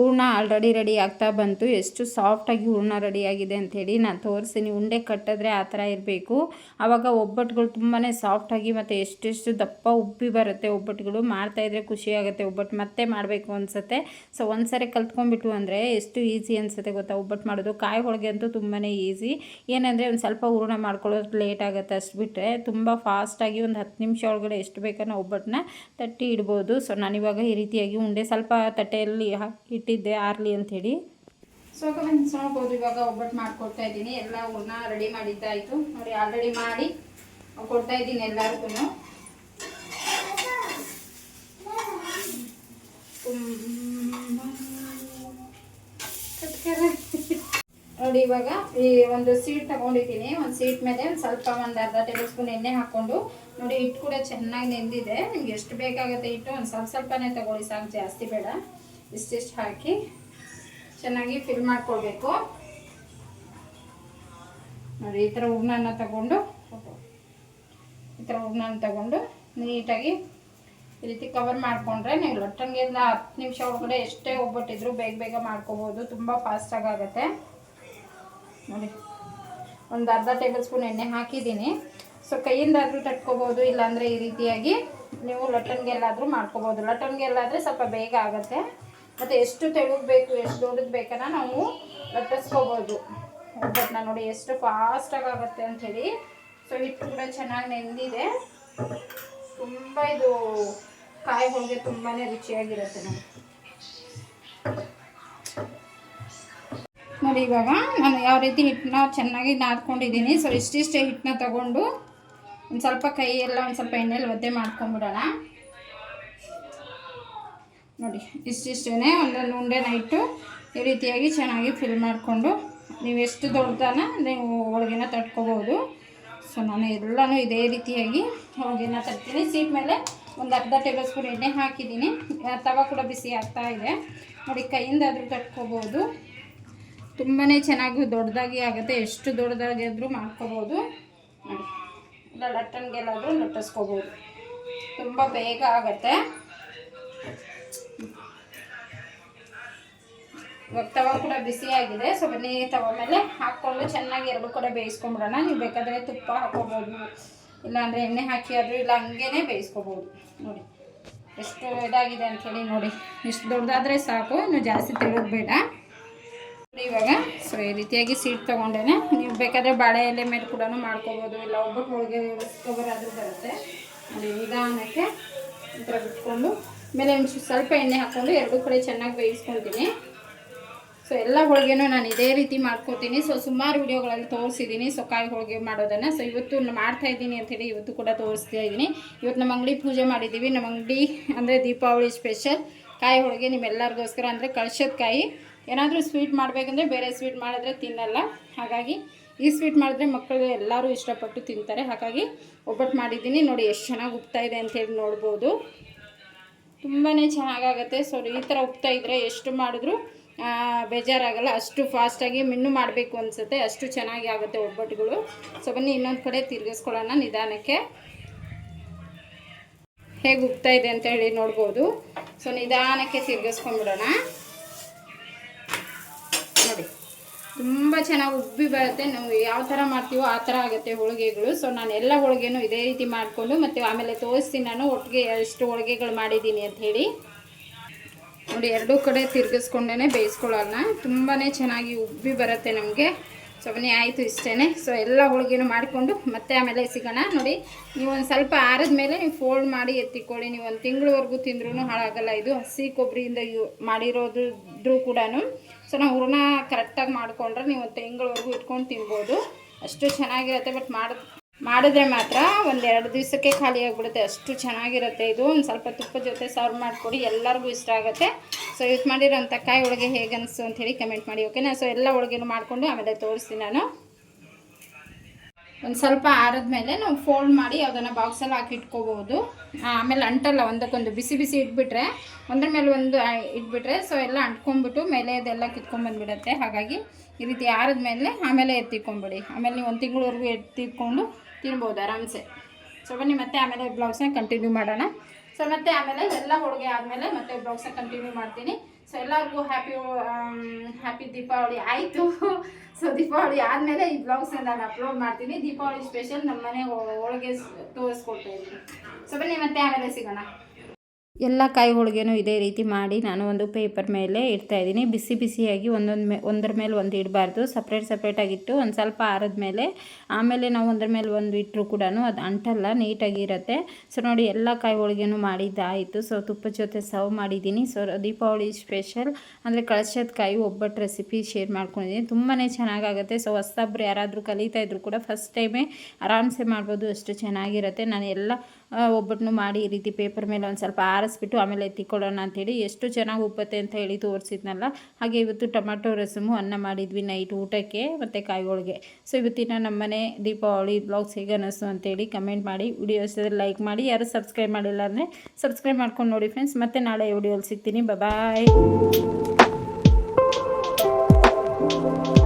Speaker 1: ಹೂರ್ಣ ಆಲ್ರೆಡಿ ರೆಡಿ ಆಗ್ತಾ ಬಂತು. ಎಷ್ಟು ಸಾಫ್ಟಾಗಿ ಹೂರ್ಣ ರೆಡಿಯಾಗಿದೆ ಅಂಥೇಳಿ ನಾನು ತೋರಿಸ್ತೀನಿ. ಉಂಡೆ ಕಟ್ಟಿದ್ರೆ ಆ ಥರ ಇರಬೇಕು. ಆವಾಗ ಒಬ್ಬಟ್ಟುಗಳು ತುಂಬಾ ಸಾಫ್ಟಾಗಿ ಮತ್ತು ಎಷ್ಟೆಷ್ಟು ದಪ್ಪ ಉಬ್ಬಿ ಬರುತ್ತೆ ಒಬ್ಬಟ್ಟುಗಳು ಮಾಡ್ತಾಯಿದ್ರೆ ಖುಷಿ ಆಗುತ್ತೆ ಒಬ್ಬಟ್ಟು ಮತ್ತೆ ಮಾಡಬೇಕು ಅನಿಸುತ್ತೆ. ಸೊ ಒಂದ್ಸರಿ ಕಲ್ತ್ಕೊಂಡ್ಬಿಟ್ಟು ಅಂದರೆ ಎಷ್ಟು ಈಸಿ ಅನಿಸುತ್ತೆ ಗೊತ್ತಾ? ಒಬ್ಬಟ್ಟು ಮಾಡೋದು. ಕಾಯಿ ಹೋಳಿಗೆ ಅಂತೂ ತುಂಬಾ ಈಸಿ ಏನಂದರೆ ಒಂದು ಸ್ವಲ್ಪ ಹೂರ್ಣ ಮಾಡ್ಕೊಳ್ಳೋದು ಲೇಟ್ ಆಗುತ್ತೆ ಅಷ್ಟು ಬಿಟ್ಟರೆ ತುಂಬ ಫಾಸ್ಟಾಗಿ ಒಂದು ಹತ್ತು ನಿಮಿಷ ಒಳಗಡೆ ಎಷ್ಟು ಬೇಕಾದ್ರೆ ಒಬ್ಬಟ್ಟನ್ನ ತಟ್ಟಿ ಇಡ್ಬೋದು. ಸೊ ನಾನಿವಾಗ ಈ ರೀತಿಯಾಗಿ ಉಂಡೆ ಸ್ವಲ್ಪ ತಟ್ಟೆಯಲ್ಲಿ ಹಾಕಿ ಇಟ್ಟಿದ್ದೆ ಅಂತ ಅಂಥೇಳಿ. ಸೊ ಫ್ರೆಂಡ್ಸ್ ನೋಡ್ಬೋದು ಇವಾಗ ಒಬ್ಬಟ್ಟು ಮಾಡ್ಕೊಡ್ತಾ ಇದ್ದೀನಿ. ಎಲ್ಲ ಹೂರ್ಣ ರೆಡಿ ಮಾಡಿದ್ದಾಯಿತು. ನೋಡಿ ಆಲ್ರೆಡಿ ಮಾಡಿ ಕೊಡ್ತಾ ಇದ್ದೀನಿ ಎಲ್ಲರಿಗೂ ನೋಡಿ, ಇವಾಗ ಈ ಒಂದು ಸೀಟ್ ತಗೊಂಡಿದ್ದೀನಿ. ಒಂದು ಸೀಟ್ ಮೇಲೆ ಒಂದು ಸ್ವಲ್ಪ ಒಂದು ಅರ್ಧ ಟೇಬಲ್ ಸ್ಪೂನ್ ಎಣ್ಣೆ ಹಾಕ್ಕೊಂಡು, ನೋಡಿ, ಹಿಟ್ಟು ಕೂಡ ಚೆನ್ನಾಗಿ ನೆಂದಿದೆ. ನಿಮ್ಗೆ ಎಷ್ಟು ಬೇಕಾಗುತ್ತೆ ಹಿಟ್ಟು? ಒಂದು ಸ್ವಲ್ಪ ಸ್ವಲ್ಪನೇ ತಗೊಳ್ಳಿ, ಸಾಕು. ಜಾಸ್ತಿ ಬೇಡ. ಇಷ್ಟಿಷ್ಟು ಹಾಕಿ ಚೆನ್ನಾಗಿ ಫಿಲ್ ಮಾಡ್ಕೊಳ್ಬೇಕು. ನೋಡಿ, ಈ ಥರ ಹೂರ್ಣನ ತಗೊಂಡು, ಈ ಥರ ಹೂರ್ಣನ ತಗೊಂಡು ನೀಟಾಗಿ ಈ ರೀತಿ ಕವರ್ ಮಾಡಿಕೊಂಡ್ರೆ ನೀವು ಲಟ್ಟಂಗೆಲ್ಲ ಹತ್ತು ನಿಮಿಷ ಒಳಗಡೆ ಎಷ್ಟೇ ಒಬ್ಬಟ್ಟಿದ್ರು ಬೇಗ ಬೇಗ ಮಾಡ್ಕೋಬೋದು. ತುಂಬ ಫಾಸ್ಟಾಗಿ ಆಗುತ್ತೆ. ನೋಡಿ, ಒಂದು ಅರ್ಧ ಟೇಬಲ್ ಸ್ಪೂನ್ ಎಣ್ಣೆ ಹಾಕಿದ್ದೀನಿ. ಸೊ ಕೈಯಿಂದಾದರೂ ತಟ್ಕೋಬೋದು, ಇಲ್ಲಾಂದರೆ ಈ ರೀತಿಯಾಗಿ ನೀವು ಲಟ್ಟಣಿಗೆಲ್ಲಾದರೂ ಮಾಡ್ಕೋಬೋದು. ಲಟ್ಟಣಿಗೆಲ್ಲಾದರೆ ಸ್ವಲ್ಪ ಬೇಗ ಆಗುತ್ತೆ. ಮತ್ತು ಎಷ್ಟು ತೆಳುಗ್ ಬೇಕು ಎಷ್ಟು ದೊಡ್ಡದು ಬೇಕನ್ನ ನಾವು ಲಟ್ಟಿಸ್ಕೋಬೋದು. ಒಬ್ಬಟ್ಟನ್ನ ನೋಡಿ ಎಷ್ಟು ಫಾಸ್ಟಾಗಿ ಆಗುತ್ತೆ ಹೇಳಿ. ಸೊ ಹಿಟ್ಟು ಕೂಡ ಚೆನ್ನಾಗಿ ನೆಂದಿದೆ. ತುಂಬ ಇದು ಕಾಯಿ ಹೋಗಿ ತುಂಬಾ ರುಚಿಯಾಗಿರುತ್ತೆ ನೋಡಿ ನೋಡಿ ಇವಾಗ ನಾನು ಯಾವ ರೀತಿ ಹಿಟ್ಟನ್ನ ಚೆನ್ನಾಗಿ ನಾದ್ಕೊಂಡಿದ್ದೀನಿ. ಸೊ ಇಷ್ಟಿಷ್ಟೇ ಹಿಟ್ಟನ್ನ ತಗೊಂಡು ಒಂದು ಸ್ವಲ್ಪ ಕೈ ಎಲ್ಲ ಒಂದು ಸ್ವಲ್ಪ ಎಣ್ಣೆಲಿ ಒದ್ದೆ ಮಾಡ್ಕೊಂಬಿಡೋಣ ನೋಡಿ ಇಷ್ಟಿಷ್ಟೇ ಒಂದೊಂದು ಉಂಡೆನ ನೈಟು ಈ ರೀತಿಯಾಗಿ ಚೆನ್ನಾಗಿ ಫಿಲ್ ಮಾಡಿಕೊಂಡು, ನೀವು ಎಷ್ಟು ದೊಡ್ಡದಾನ ನೀವು ಹೋಳಿಗೆನ ತಟ್ಕೋಬೋದು ಸೊ ನಾನು ಎಲ್ಲನೂ ಇದೇ ರೀತಿಯಾಗಿ ಹೋಳಿಗೆನ ತಟ್ತೀನಿ. ಸೀಟ್ ಮೇಲೆ ಒಂದು ಅರ್ಧ ಟೇಬಲ್ ಸ್ಪೂನ್ ಎಣ್ಣೆ ಹಾಕಿದ್ದೀನಿ. ತವ ಕೂಡ ಬಿಸಿ ಆಗ್ತಾ ಇದೆ. ನೋಡಿ, ಕೈಯಿಂದಾದರೂ ತಟ್ಕೋಬೋದು ತುಂಬಾ ಚೆನ್ನಾಗಿ ದೊಡ್ಡದಾಗಿ ಆಗುತ್ತೆ. ಎಷ್ಟು ದೊಡ್ಡದಾಗಿ ಆದರೂ ಮಾಡ್ಕೋಬೋದು ನೋಡಿ ಇಲ್ಲ ಲಟ್ಟಣಿಗೆಲ್ಲಾದರೂ ಲಟ್ಟಿಸ್ಕೋಬೋದು ತುಂಬ ಬೇಗ ಆಗುತ್ತೆ. ಇವಾಗ ತವ ಕೂಡ ಬಿಸಿಯಾಗಿದೆ ಸೊ ಬನ್ನಿ, ತವ ಮೇಲೆ ಹಾಕ್ಕೊಂಡು ಚೆನ್ನಾಗಿ ಎರಡು ಕಡೆ ಬೇಯಿಸ್ಕೊಂಬಿಡೋಣ ನೀವು ಬೇಕಾದರೆ ತುಪ್ಪ ಹಾಕೋಬೋದು ಇಲ್ಲಾಂದರೆ ಎಣ್ಣೆ ಹಾಕಿ ಆದರೂ ಇಲ್ಲ ಹಂಗೇ ಬೇಯಿಸ್ಕೋಬೋದು. ನೋಡಿ, ಎಷ್ಟು ಇದಾಗಿದೆ ಅಂಥೇಳಿ ನೋಡಿ. ಇಷ್ಟು ದೊಡ್ಡದಾದರೆ ಸಾಕು, ಇನ್ನು ಜಾಸ್ತಿ ತೆಳಗಬೇಡ ಇವಾಗ ಸೊ ಈ ರೀತಿಯಾಗಿ ಸೀಟ್ ತೊಗೊಂಡೇನೆ. ನೀವು ಬೇಕಾದರೆ ಬಾಳೆ ಎಲೆ ಮೇಲೆ ಕೂಡ ಮಾಡ್ಕೋಬೋದು. ಇಲ್ಲ ಒಬ್ಬಟ್ಟು ಹೋಳಿಗೆ ಆದರೂ ಬರುತ್ತೆ. ನೋಡಿ ನಿಧಾನಕ್ಕೆ ಈ ಥರ ಬಿಟ್ಕೊಂಡು, ಮೇಲೆ ಸ್ವಲ್ಪ ಎಣ್ಣೆ ಹಾಕ್ಕೊಂಡು ಎರಡೂ ಕಡೆ ಚೆನ್ನಾಗಿ ಬೇಯಿಸ್ಕೊಳ್ತೀನಿ. ಸೊ ಎಲ್ಲ ಹೋಳಿಗೆನೂ ನಾನು ಇದೇ ರೀತಿ ಮಾಡ್ಕೋತೀನಿ. ಸೊ ಸುಮಾರು ವಿಡಿಯೋಗಳಲ್ಲಿ ತೋರಿಸಿದ್ದೀನಿ ಸೊ, ಕಾಯಿ ಹೋಳಿಗೆ ಮಾಡೋದನ್ನು. ಸೊ ಇವತ್ತು ಮಾಡ್ತಾ ಇದ್ದೀನಿ ಅಂಥೇಳಿ ಇವತ್ತು ಕೂಡ ತೋರಿಸ್ತಾ ಇದ್ದೀನಿ. ಇವತ್ತು ನಮ್ಮ ಅಂಗಡಿ ಪೂಜೆ ಮಾಡಿದ್ದೀವಿ. ನಮ್ಮ ಅಂಗಡಿ ಅಂದರೆ ದೀಪಾವಳಿ ಸ್ಪೆಷಲ್ ಕಾಯಿ ಹೋಳಿಗೆ ನಿಮ್ಮೆಲ್ಲರಿಗೋಸ್ಕರ ಅಂದರೆ ಕಳ್ಸದ ಕಾಯಿ. ಏನಾದರೂ ಸ್ವೀಟ್ ಮಾಡಬೇಕಂದ್ರೆ ಬೇರೆ ಸ್ವೀಟ್ ಮಾಡಿದ್ರೆ ತಿನ್ನಲ್ಲ. ಹಾಗಾಗಿ ಈ ಸ್ವೀಟ್ ಮಾಡಿದ್ರೆ ಮಕ್ಕಳು ಎಲ್ಲರೂ ಇಷ್ಟಪಟ್ಟು ತಿಂತಾರೆ. ಹಾಗಾಗಿ ಒಬ್ಬಟ್ಟು ಮಾಡಿದ್ದೀನಿ. ನೋಡಿ ಎಷ್ಟು ಚೆನ್ನಾಗಿ ಉಪ್ತಾ ಇದೆ ಅಂತೇಳಿ ನೋಡ್ಬೋದು. ತುಂಬಾ ಚೆನ್ನಾಗಾಗತ್ತೆ. ಸೊ ಈ ಥರ ಉಪ್ತಾ ಇದ್ದರೆ ಎಷ್ಟು ಮಾಡಿದ್ರು ಬೇಜಾರಾಗಲ್ಲ. ಅಷ್ಟು ಫಾಸ್ಟಾಗಿ ಮಿನ್ನು ಮಾಡಬೇಕು ಅನಿಸುತ್ತೆ. ಅಷ್ಟು ಚೆನ್ನಾಗಿ ಆಗುತ್ತೆ ಒಬ್ಬಟ್ಟುಗಳು. ಸೊ, ಬನ್ನಿ, ಇನ್ನೊಂದು ಕಡೆ ತಿರುಗಿಸ್ಕೊಳ್ಳೋಣ ನಿಧಾನಕ್ಕೆ. ಹೇಗೆ ಉಗ್ತಾ ಇದೆ ಅಂತ ಹೇಳಿ ನೋಡ್ಬೋದು. ಸೊ, ನಿಧಾನಕ್ಕೆ ತಿರುಗಿಸ್ಕೊಂಡ್ಬಿಡೋಣ. ನೋಡಿ, ತುಂಬ ಚೆನ್ನಾಗಿ ಉಬ್ಬಿ ಬರುತ್ತೆ. ನಾವು ಯಾವ ಥರ ಮಾಡ್ತೀವೋ ಆ ಥರ ಆಗುತ್ತೆ ಹೋಳಿಗೆಗಳು. ಸೊ, ನಾನು ಎಲ್ಲ ಹೋಳಿಗೆನೂ ಇದೇ ರೀತಿ ಮಾಡಿಕೊಂಡು ಮತ್ತು ಆಮೇಲೆ ತೋರಿಸ್ತೀನಿ ನಾನು ಒಟ್ಟಿಗೆ ಎಷ್ಟು ಹೋಳಿಗೆಗಳು ಮಾಡಿದ್ದೀನಿ ಅಂತ ಹೇಳಿ. ನೋಡಿ, ಎರಡೂ ಕಡೆ ತಿರ್ಗಿಸ್ಕೊಂಡೇ ಬೇಯಿಸ್ಕೊಳ್ಳೋಣ. ತುಂಬಾ ಚೆನ್ನಾಗಿ ಉಬ್ಬಿ ಬರುತ್ತೆ ನಮಗೆ. ಸೊ, ಬನ್ನಿ, ಆಯಿತು ಇಷ್ಟೇ ಸೊ, ಎಲ್ಲ ಹೋಳಿಗೆನೂ ಮಾಡಿಕೊಂಡು ಮತ್ತೆ ಆಮೇಲೆ ಸಿಗೋಣ. ನೋಡಿ ನೀವು ಒಂದು ಸ್ವಲ್ಪ ಆರದ ಮೇಲೆ ನೀವು ಫೋಲ್ಡ್ ಮಾಡಿ ಎತ್ತಿಕೊಳ್ಳಿ. ನೀವು ಒಂದು ತಿಂಗಳವರೆಗೂ ತಿಂದ್ರೂ ಹಾಳಾಗಲ್ಲ. ಇದು ಹಸಿ ಕೊಬ್ಬರಿಯಿಂದ ಯು ಮಾಡಿರೋದ್ರೂ ಕೂಡ ಸೊ, ನಾವು ಹೂರ್ಣ ಕರೆಕ್ಟಾಗಿ ಮಾಡಿಕೊಂಡ್ರೆ ನೀವು ಒಂದು ತಿಂಗಳವರೆಗೂ ಇಟ್ಕೊಂಡು ತಿನ್ಬೋದು. ಅಷ್ಟು ಚೆನ್ನಾಗಿರುತ್ತೆ ಬಟ್ ಮಾಡಿ ಮಾಡಿದ್ರೆ ಮಾತ್ರ ಒಂದೆರಡು ದಿವಸಕ್ಕೆ ಖಾಲಿ ಆಗಿಬಿಡುತ್ತೆ. ಅಷ್ಟು ಚೆನ್ನಾಗಿರುತ್ತೆ ಇದು. ಒಂದು ಸ್ವಲ್ಪ ತುಪ್ಪದ ಜೊತೆ ಸರ್ವ್ ಮಾಡಿಕೊಡಿ. ಎಲ್ಲರಿಗೂ ಇಷ್ಟ ಆಗುತ್ತೆ. ಸೊ ಯೂಸ್ ಮಾಡಿರೋಂಥ ಕಾಯಿ ಹೋಳಿಗೆ ಹೇಗೆ ಅನಿಸ್ತು ಹೇಳಿ ಕಮೆಂಟ್ ಮಾಡಿ ಓಕೆನಾ ಸೊ ಎಲ್ಲ ಹೋಳಿಗೆನೂ ಮಾಡಿಕೊಂಡು ಆಮೇಲೆ ತೋರಿಸ್ತೀನಿ ನಾನು. ಒಂದು ಸ್ವಲ್ಪ ಆರಿದ್ಮೇಲೆ ನಾವು ಫೋಲ್ಡ್ ಮಾಡಿ ಅದನ್ನು ಬಾಕ್ಸಲ್ಲಿ ಹಾಕಿ ಇಟ್ಕೋಬೋದು ಆಮೇಲೆ ಅಂಟಲ್ಲ, ಒಂದಕ್ಕೊಂದು ಬಿಸಿ ಬಿಸಿ ಇಟ್ಬಿಟ್ರೆ, ಒಂದ್ರ ಮೇಲೆ ಒಂದು ಇಟ್ಬಿಟ್ರೆ ಸೊ ಎಲ್ಲ ಅಂಟ್ಕೊಂಡ್ಬಿಟ್ಟು ಮೇಲೆ ಅದೆಲ್ಲ ಕಿತ್ಕೊಂಡ್ಬಂದ್ಬಿಡುತ್ತೆ ಹಾಗಾಗಿ ಈ ರೀತಿ ಆರಿದ್ಮೇಲೆ ಆಮೇಲೆ ಎತ್ತಿಕೊಂಬಿಡಿ. ಆಮೇಲೆ ನೀವು ಒಂದು ತಿಂಗಳವರೆಗೂ ಎತ್ತಿಕೊಂಡು ತಿನ್ಬೋದು, ಆರಾಮ್ಸೆ. ಸೊ ಬನ್ನಿ, ಮತ್ತೆ ಆಮೇಲೆ ಬ್ಲೌಸ್ನ ಕಂಟಿನ್ಯೂ ಮಾಡೋಣ. ಸೊ ಮತ್ತೆ ಆಮೇಲೆ ಎಲ್ಲ ಹೋಳಿಗೆ ಆದಮೇಲೆ ಮತ್ತೆ ಬ್ಲೌಸ್ನ ಕಂಟಿನ್ಯೂ ಮಾಡ್ತೀನಿ. ಸೊ ಎಲ್ಲರಿಗೂ ಹ್ಯಾಪಿ ಹ್ಯಾಪಿ ದೀಪಾವಳಿ ಆಯಿತು. ಸೊ ದೀಪಾವಳಿ ಆದಮೇಲೆ ಈ ಬ್ಲೌಸ್ನ ನಾನು ಅಪ್ಲೋಡ್ ಮಾಡ್ತೀನಿ. ದೀಪಾವಳಿ ಸ್ಪೆಷಲ್ ನಮ್ಮ ಮನೆ ಹೋಳಿಗೆ ತೋರಿಸ್ಕೊಡ್ತಾ ಇದ್ದೀನಿ. ಸೊ ಬನ್ನಿ, ಮತ್ತೆ ಆಮೇಲೆ ಸಿಗೋಣ. ಎಲ್ಲ ಕಾಯಿ ಹೋಳಿಗೆನೂ ಇದೇ ರೀತಿ ಮಾಡಿ ನಾನು ಒಂದು ಪೇಪರ್ ಮೇಲೆ ಇಡ್ತಾ ಇದ್ದೀನಿ. ಬಿಸಿ ಬಿಸಿಯಾಗಿ ಒಂದೊಂದು ಮೇ ಒಂದರ ಮೇಲೆ ಒಂದು ಇಡಬಾರ್ದು. ಸಪ್ರೇಟ್ ಸಪ್ರೇಟಾಗಿಟ್ಟು ಒಂದು ಸ್ವಲ್ಪ ಆರದ ಮೇಲೆ, ಆಮೇಲೆ ನಾವು ಒಂದರ ಮೇಲೆ ಒಂದು ಇಟ್ಟರು ಕೂಡ ಅದು ಅಂಟಲ್ಲ, ನೀಟಾಗಿ ಇರುತ್ತೆ. ಸೊ ನೋಡಿ, ಎಲ್ಲ ಕಾಯಿ ಹೋಳಿಗೆನೂ ಮಾಡಿದ್ದಾಯಿತು ಸೊ ತುಪ್ಪದ ಜೊತೆ ಸರ್ವ್ ಮಾಡಿದ್ದೀನಿ. So Deepavali special. ಅಂದರೆ ಕಳಶದ ಕಾಯಿ ಒಬ್ಬಟ್ಟು ರೆಸಿಪಿ ಶೇರ್ ಮಾಡ್ಕೊಂಡಿದ್ದೀನಿ. ತುಂಬಾ ಚೆನ್ನಾಗಾಗುತ್ತೆ. ಸೊ ಹೊಸಬ್ರು ಯಾರಾದರೂ ಕಲಿತಾ ಇದ್ರು ಕೂಡ ಫಸ್ಟ್ ಟೈಮೇ ಆರಾಮ್ಸೆ ಮಾಡ್ಬೋದು. ಅಷ್ಟು ಚೆನ್ನಾಗಿರುತ್ತೆ. ನಾನು ಎಲ್ಲ ಒಬ್ಬಟ್ಟನ್ನು ಮಾಡಿ ಈ ರೀತಿ ಪೇಪರ್ ಮೇಲೆ ಒಂದು ಸ್ವಲ್ಪ ಆರಿಸ್ಬಿಟ್ಟು ಆಮೇಲೆ ಎತ್ತಿಕೊಳ್ಳೋಣ ಅಂಥೇಳಿ ಎಷ್ಟು ಚೆನ್ನಾಗಿ ಉಪ್ಪತ್ತೆ ಅಂತ ಹೇಳಿ ತೋರಿಸಿದ್ನಲ್ಲ, ಹಾಗೆ ಇವತ್ತು ಟೊಮೆಟೊ ರಸಮು ಅನ್ನ ಮಾಡಿದ್ವಿ ನೈಟ್ ಊಟಕ್ಕೆ ಮತ್ತು ಕಾಯಿಗಳಿಗೆ. ಸೊ ಇವತ್ತಿನ ನಮ್ಮನೆ ದೀಪಾವಳಿ ಬ್ಲಾಗ್ಸ್ ಹೇಗೆ ಅನ್ನಿಸ್ತು ಅಂತೇಳಿ ಕಮೆಂಟ್ ಮಾಡಿ ವಿಡಿಯೋಸ್ ಲೈಕ್ ಮಾಡಿ, ಯಾರು ಸಬ್ಸ್ಕ್ರೈಬ್ ಮಾಡಿಲ್ಲ ಅಂದರೆ ಸಬ್ಸ್ಕ್ರೈಬ್ ಮಾಡ್ಕೊಂಡು ನೋಡಿ ಫ್ರೆಂಡ್ಸ್ ಮತ್ತು ನಾಳೆ ವಿಡಿಯೋಲಿ ಸಿಗ್ತೀನಿ. ಬಾಯ್